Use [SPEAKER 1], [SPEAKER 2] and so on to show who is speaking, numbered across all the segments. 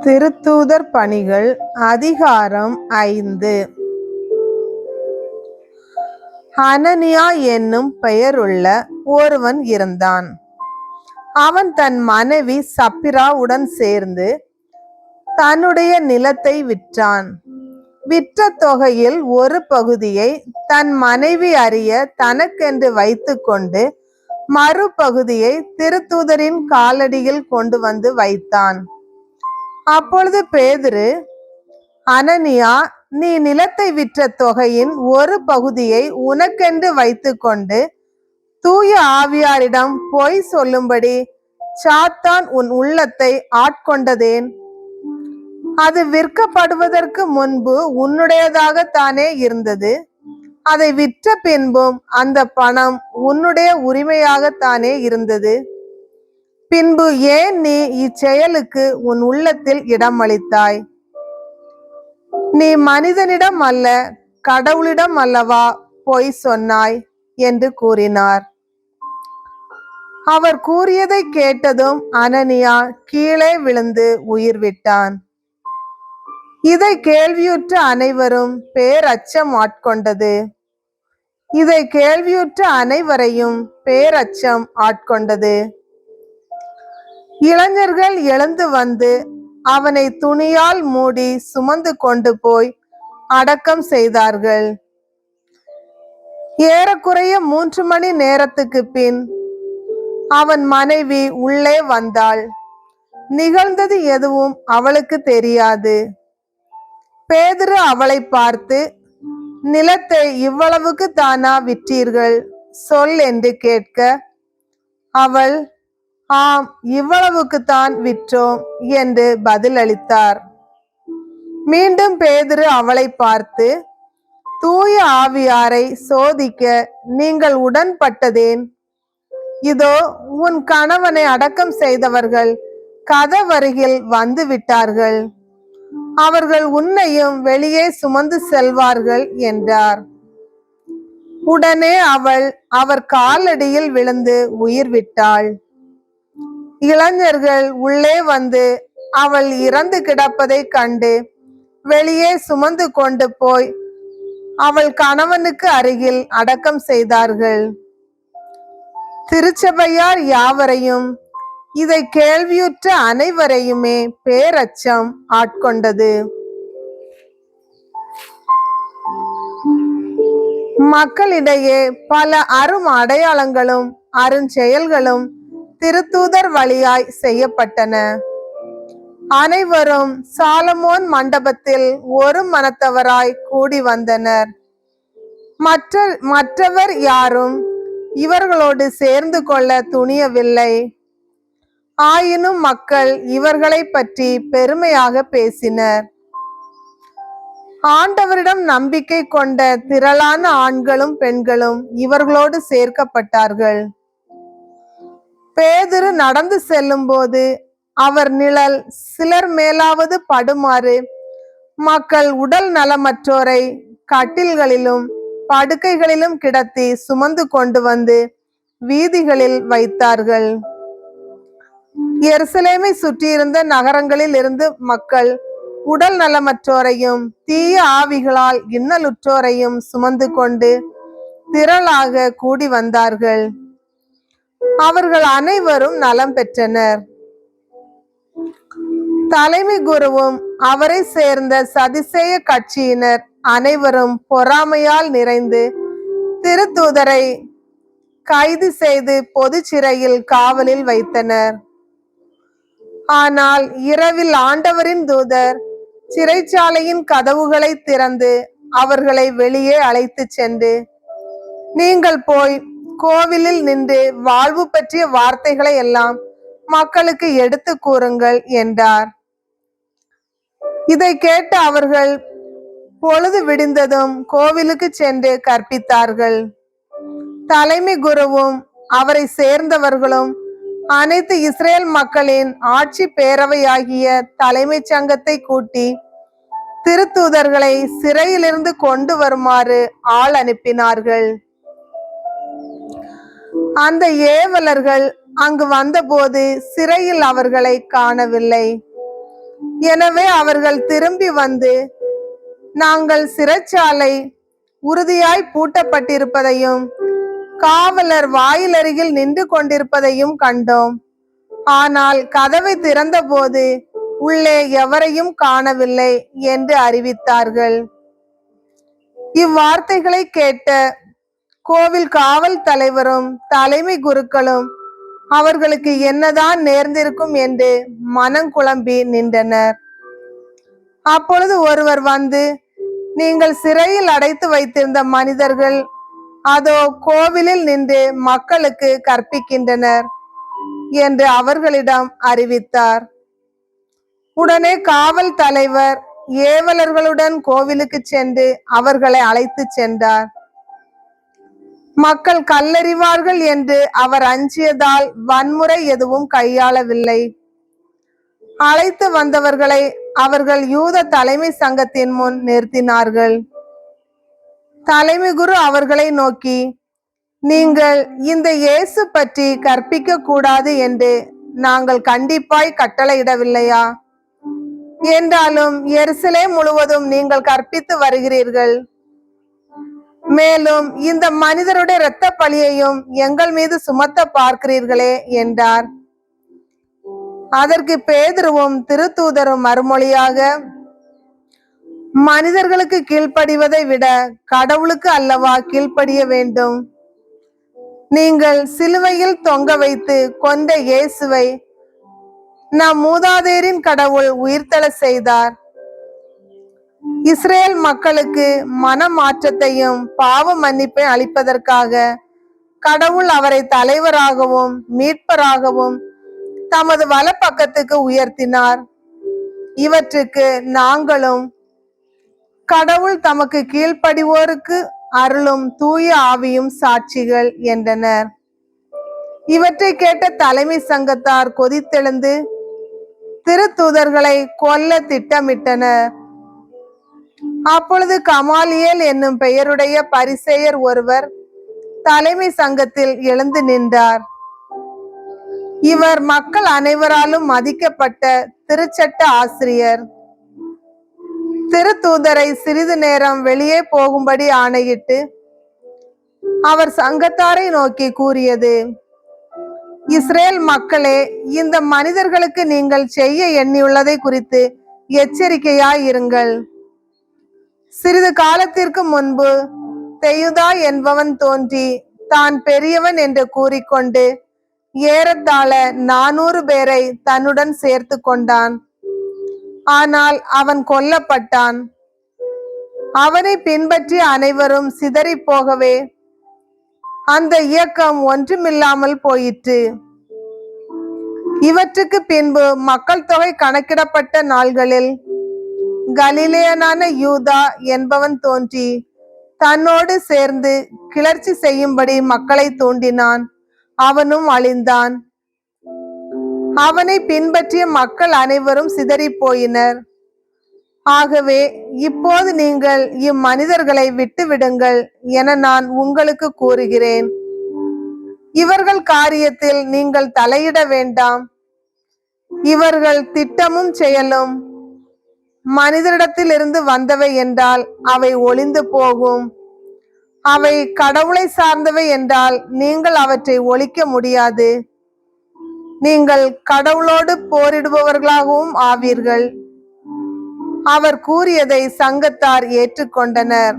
[SPEAKER 1] திருத்தூதர் பணிகள் அதிகாரம் ஐந்து. அனனியா என்னும் பெயருள்ள ஒருவன் இருந்தான். அவன் தன் மனைவி சப்பிராவுடன் சேர்ந்து தன்னுடைய நிலத்தை விற்றான். விற்ற தொகையில் ஒரு பகுதியை தன் மனைவி அறிய தனக்கென்று வைத்துக்கொண்டு மறுபகுதியை திருத்தூதரின் காலடியில் கொண்டு வந்து வைத்தான். அப்பொழுது பேதுரு அனனியா நீ நிலத்தை விற்ற தொகையின் ஒரு பகுதியை உனக்கென்று வைத்துக்கொண்டு தூய ஆவியாரிடம் பொய் சொல்லும்படி சாத்தான் உன் உள்ளத்தை ஆட்கொண்டதேன். அது விற்கப்படுவதற்கு முன்பு உன்னுடையதாகத்தானே இருந்தது. அதை விற்ற பின்பும் அந்த பணம் உன்னுடைய உரிமையாகத்தானே இருந்தது? பின்பு ஏன் நீ இச்செயலுக்கு உன் உள்ளத்தில் இடம் அளித்தாய்? நீ மனிதனிடம் அல்ல கடவுளிடம் அல்லவா பொய் சொன்னாய்? என்று கூறினார். அவர் கூறியதை கேட்டதும் அனனியா கீழே விழுந்து உயிர் விட்டான். இதை கேள்வியுற்ற அனைவரும் பேரச்சம் ஆட்கொண்டது. இதை கேள்வியுற்ற அனைவரையும் பேரச்சம் ஆட்கொண்டது. இளைஞர்கள் எழுந்து வந்து அவனை துணியால் மூடி சுமந்து கொண்டு போய் அடக்கம் செய்தார்கள். ஏறக்குறைய மூன்று மணி நேரத்துக்கு பின் அவன் மனைவி உள்ளே வந்தாள். நிகழ்ந்தது எதுவும் அவளுக்கு தெரியாது. பேதுரு அவளை பார்த்து நிலத்தை இவ்வளவுக்கு தானா விற்றீர்கள்? சொல் என்று கேட்க அவள் ஆம் இவ்வளவுக்கு தான் விற்றோம் என்று பதிலளித்தார் மீண்டும் பேதுரு அவளை பார்த்து தூய ஆவியாரை சோதிக்க நீங்கள் உடன்பட்டதேன்? இதோ உன் கணவனை அடக்கம் செய்தவர்கள் கதவருகில் வந்து விட்டார்கள். அவர்கள் உன்னையும் வெளியே சுமந்து செல்வார்கள் என்றார். உடனே அவள் அவர் காலடியில் விழுந்து உயிர் விட்டாள். இளைஞர்கள் உள்ளே வந்து அவள் இறந்து கிடப்பதை கண்டு வெளியே சுமந்து கொண்டு போய் அவள் கணவனுக்கு அருகில் அடக்கம் செய்தார்கள். திருச்சபையார் யாவரையும் இதை கேள்வியுற்ற அனைவரையுமே பேரச்சம் ஆட்கொண்டது. மக்களிடையே பல அரும் அடையாளங்களும் அருஞ்செயல்களும் திருத்தூதர் வழியாய் செய்யப்பட்டன. அனைவரும் சாலமோன் மண்டபத்தில் ஒரு மனத்தவராய் கூடி வந்தனர். மற்ற மற்றவர் யாரும் இவர்களோடு சேர்ந்து கொள்ள துணியவில்லை. ஆயினும் மக்கள் இவர்களை பற்றி பெருமையாக பேசினர். ஆண்டவரிடம் நம்பிக்கை கொண்ட திரளான ஆண்களும் பெண்களும் இவர்களோடு சேர்க்கப்பட்டார்கள். பேதுரு நடந்து செல்லும்போது அவர் நிழல் சிலர் மேலாவது படுமாறு மக்கள் உடல் நலமற்றோரை கட்டில்களிலும் படுக்கைகளிலும் கிடத்தி சுமந்து கொண்டு வந்து வீதிகளில் வைத்தார்கள். எருசலேமை சுற்றியிருந்த நகரங்களில் இருந்து மக்கள் உடல் நலமற்றோரையும் தீய ஆவிகளால் இன்னலுற்றோரையும் சுமந்து கொண்டு திரளாக கூடி வந்தார்கள். அவர்கள் அனைவரும் நலம் பெற்றனர். தலைமை குருவும் அவரை சேர்ந்த சதிசேய கட்சியினர் அனைவரும் பொறாமையால் நிறைந்து திருத்தூதரை கைது செய்து பொது சிறையில் காவலில் வைத்தனர். ஆனால் இரவில் ஆண்டவரின் தூதர் சிறைச்சாலையின் கதவுகளை திறந்து அவர்களை வெளியே அழைத்து சென்று நீங்கள் போய் கோவிலில் நின்று வாழ்வு பற்றிய வார்த்தைகளை எல்லாம் மக்களுக்கு எடுத்து கூறுங்கள் என்றார். இதை கேட்ட அவர்கள் பொழுது விடிந்ததும் கோவிலுக்கு சென்று கற்பித்தார்கள். தலைமை குருவும் அவரை சேர்ந்தவர்களும் அனைத்து இஸ்ரேல் மக்களின் ஆட்சி பேரவையாகிய தலைமைச் சங்கத்தை கூட்டி திருத்தூதர்களை சிறையிலிருந்து கொண்டு வருமாறு ஆள் அனுப்பினார்கள். அந்த ஏவலர்கள் அங்கு வந்தபோது சிறையில் அவர்களை காணவில்லை. எனவே அவர்கள் திரும்பி வந்து நாங்கள் சிறைச்சாலை உறுதியாய் பூட்டப்பட்டிருப்பதையும் காவலர் வாயிலருகில் நின்று கொண்டிருப்பதையும் கண்டோம். ஆனால் கதவை திறந்தபோது உள்ளே எவரையும் காணவில்லை என்று அறிவித்தார்கள். இவ்வார்த்தைகளை கேட்ட கோவில் காவல் தலைவரும் தலைமை குருக்களும் அவர்களுக்கு என்னதான் நேர்ந்திருக்கும் என்று மனங்குழம்பி நின்றனர். அப்பொழுது ஒருவர் வந்து நீங்கள் சிறையில் அடைத்து வைத்திருந்த மனிதர்கள் அதோ கோவிலில் நின்று மக்களுக்கு கற்பிக்கின்றனர் என்று அவர்களிடம் அறிவித்தார். உடனே காவல் தலைவர் ஏவலர்களுடன் கோவிலுக்கு சென்று அவர்களை அழைத்து சென்றார். மக்கள் கல்லறிவார்கள் என்று அவர் அஞ்சியதால் வன்முறை எதுவும் கையாளவில்லை. அழைத்து வந்தவர்களை அவர்கள் யூத தலைமை சங்கத்தின் முன் நிறுத்தினார்கள். தலைமை குரு அவர்களை நோக்கி நீங்கள் இந்த இயேசு பற்றி கற்பிக்க கூடாது என்று நாங்கள் கண்டிப்பாய் கட்டளையிடவில்லையா? என்றாலும் எருசலே முழுவதும் நீங்கள் கற்பித்து வருகிறீர்கள். மேலும் இந்த மனிதருடைய இரத்த பழியையும் எங்கள் மீது சுமத்த பார்க்கிறீர்களே என்றார். அதற்கு பேதுருவும் திருத்தூதரும் மறுமொழியாக மனிதர்களுக்கு கீழ்ப்படிவதை விட கடவுளுக்கு அல்லவா கீழ்ப்படிய வேண்டும்? நீங்கள் சிலுவையில் தொங்க வைத்து கொண்ட இயேசுவை நம் மூதாதையரின் கடவுள் உயிர்த்தல செய்தார். இஸ்ரேல் மக்களுக்கு மனமாற்றத்தையும் பாவ மன்னிப்பை அளிப்பதற்காக கடவுள் அவரை தலைவராகவும் மீட்பராகவும் தமது வலப்பக்கத்துக்கு உயர்த்தினார். இவற்றுக்கு நாங்களும் கடவுள் தமக்கு கீழ்ப்படிவோருக்கு அருளும் தூய ஆவியும் சாட்சிகள் என்றனர். இவற்றை கேட்ட தலைமை சங்கத்தார் கொதித்தெழுந்து திருத்தூதர்களை கொல்ல திட்டமிட்டனர். அப்பொழுது கமாலியேல் என்னும் பெயருடைய பரிசேயர் ஒருவர் தலைமை சங்கத்தில் எழுந்து நின்றார். இவர் மக்கள் அனைவராலும் மதிக்கப்பட்ட திருச்சட்ட ஆசிரியர். திருத்தூதரை சிறிது நேரம் வெளியே போகும்படி ஆணையிட்டு அவர் சங்கத்தாரை நோக்கி கூறியது இஸ்ரேல் மக்களே இந்த மனிதர்களுக்கு நீங்கள் செய்ய எண்ணியுள்ளதை குறித்து எச்சரிக்கையாய் இருங்கள். சிறிது காலத்திற்கு முன்பு தெயுதா என்பவன் தோன்றி தான் பெரியவன் என்று கூறிக்கொண்டு ஏறத்தாழ நானூறு பேரை தன்னுடன் சேர்த்து கொண்டான். ஆனால் அவன் கொல்லப்பட்டான். அவனை பின்பற்றி அனைவரும் சிதறி போகவே அந்த இயக்கம் ஒன்றுமில்லாமல் போயிற்று. இவற்றுக்கு பின்பு மக்கள் தொகை கணக்கிடப்பட்ட நாள்களில் கலிலேயனான யூதா என்பவன் தோன்றி தன்னோடு சேர்ந்து கிளர்ச்சி செய்யும்படி மக்களை தூண்டினான். அவனும் அழிந்தான். அவனை பின்பற்றிய மக்கள் அனைவரும் சிதறி போயினர் ஆகவே இப்போது நீங்கள் இம்மனிதர்களை விட்டு விடுங்கள் என நான் உங்களுக்கு கூறுகிறேன். இவர்கள் காரியத்தில் நீங்கள் தலையிட வேண்டாம். இவர்கள் திட்டமும் செயலும். மனிதரிடத்திலிருந்து வந்தவை என்றால் அவை ஒளிந்து போகும். அவை கடவுளை சார்ந்தவை என்றால் நீங்கள் அவற்றை ஒழிக்க முடியாது. நீங்கள் கடவுளோடு போரிடுபவர்களாகவும் ஆவீர்கள். அவர் கூறியதை சங்கத்தார் ஏற்றுக்கொண்டனர்.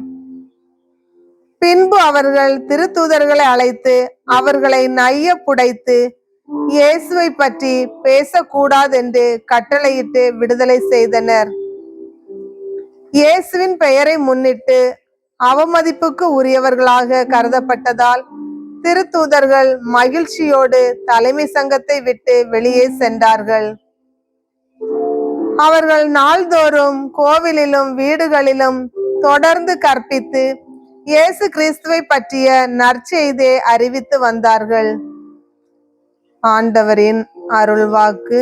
[SPEAKER 1] பின்பு அவர்கள் திருத்தூதர்களை அழைத்து அவர்களை நைய புடைத்து இயேசுவை பற்றி பேசக்கூடாதென்று கட்டளையிட்டு விடுதலை செய்தனர். இயேசுவின் பெயரை முன்னிட்டு அவமதிப்புக்கு உரியவர்களாக கருதப்பட்டதால் திருத்தூதர்கள் மகிழ்ச்சியோடு தலைமை சங்கத்தை விட்டு வெளியே சென்றார்கள். அவர்கள் நாள்தோறும் கோவிலிலும் வீடுகளிலும் தொடர்ந்து கற்பித்து இயேசு கிறிஸ்துவை பற்றிய நற்செய்தியை அறிவித்து வந்தார்கள். ஆண்டவரின் அருள்வாக்கு.